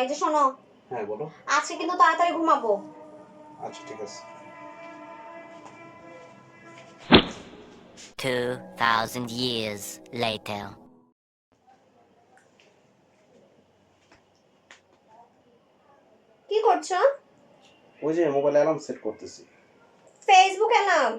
এই যে শোনো। হ্যাঁ বলো। আজকে কিন্তু তাড়াতাড়ি ঘুমাবো। আচ্ছা ঠিক আছে। 2,000 years later. কি করছ? ওই যে মোবাইল অ্যালার্ম সেট করতেছি। ফেসবুক এলাম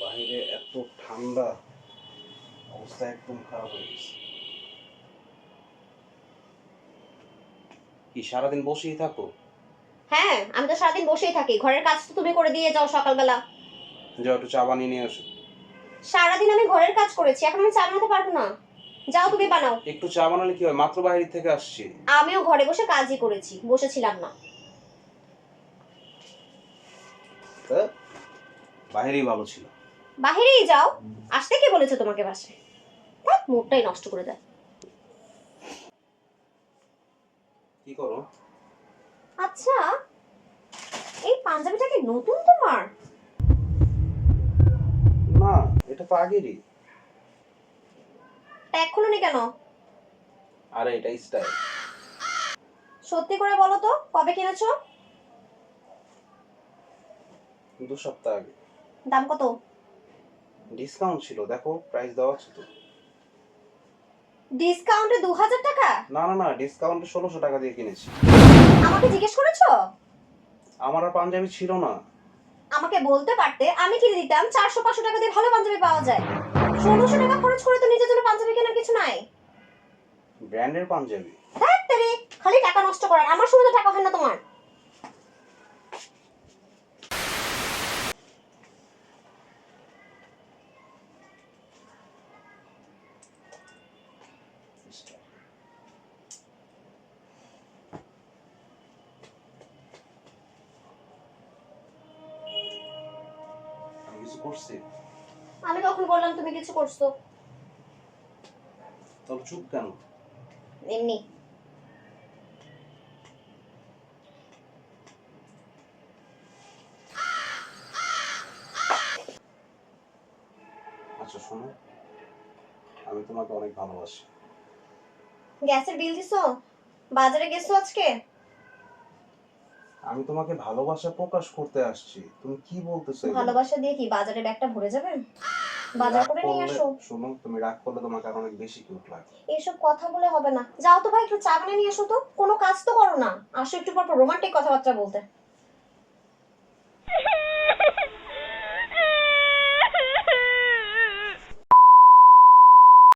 বাইরে এত ঠান্ডা অবস্থা একদম খারাপ হয়ে গেছে। কি সারাদিন বসেই থাকো? হ্যাঁ আমি তো সারাদিন বসেই থাকি। ঘরের কাজ তো তুমি করে দিয়ে যাও সকালবেলা। যাও একটু চা বানিয়ে নিয়ে আসো। সারাদিন আমি ঘরের কাজ করেছি এখন আমি চা বানাতে পারব না। যাও তুমি বানাও। একটু চা বানালে কি হয়? মাত্র বাইরে থেকে আসছি। আমিও ঘরে বসে কাজই করেছি বসেছিলাম না। তা বাইরেই ভালো ছিল। বাহিরেই যাও আসতে কে বলেছে তোমাকে বাসে থাক মুডটাই নষ্ট করে দেয়। কি করো? আচ্ছা এই পাঞ্জাবিটা কি নতুন তোমার? না এটা তো আগেরই। ট্যাগ খুলোনি কেন? আরে এটা স্টাইল সত্যি করে বলো তো কবে কিনেছো? দু সপ্তাহ আগে। দাম কত? ডিসকাউন্ট ছিল দেখো প্রাইস দেওয়া আছে তো। ডিসকাউন্টে দু হাজার টাকা? না না না ডিসকাউন্টে ষোলোশো টাকা দিয়ে কিনেছি। আমাকে জিজ্ঞেস করেছ? আমার আর পাঞ্জাবি ছিল না। আমাকে বলতে পারতে আমি কিনে দিতাম চারশো পাঁচশো টাকা দিয়ে ভালো পাঞ্জাবি পাওয়া যায়। ষোলোশো টাকা খরচ করে তো নিজের জন্য পাঞ্জাবি কেনার কিছু নাই। ব্র্যান্ডের পাঞ্জাবি? খালি টাকা নষ্ট করার। আমার তো টাকা হয় না তোমার। করছি? আমি কখন বললাম তুমি কিছু করছ? তবে চুপ কেন? এমনি। আচ্ছা শোনো। আমি তোমাকে অনেক ভালোবাসি। গ্যাসের বিল দিছো? বাজারে গেছো আজকে? আমি তোমাকে ভালোবাসা প্রকাশ করতে আসছি। তুমি কি বলতেছো চাই ভালোবাসা দিয়ে কি বাজারে ব্যাগটা ভরে যাবে বাজার করে নিয়ে এসো আসো। শোনো তুমি রাগ করলে তোমাকে আর অনেক বেশি কিউট লাগে। এসব কথা বলে হবে না। যাও তো ভাই একটু চা বানিয়ে নিয়ে এসো তো। কোনো কাজ তো করো না। আসো একটু পর রোমান্টিক কথাবার্তা বলতে।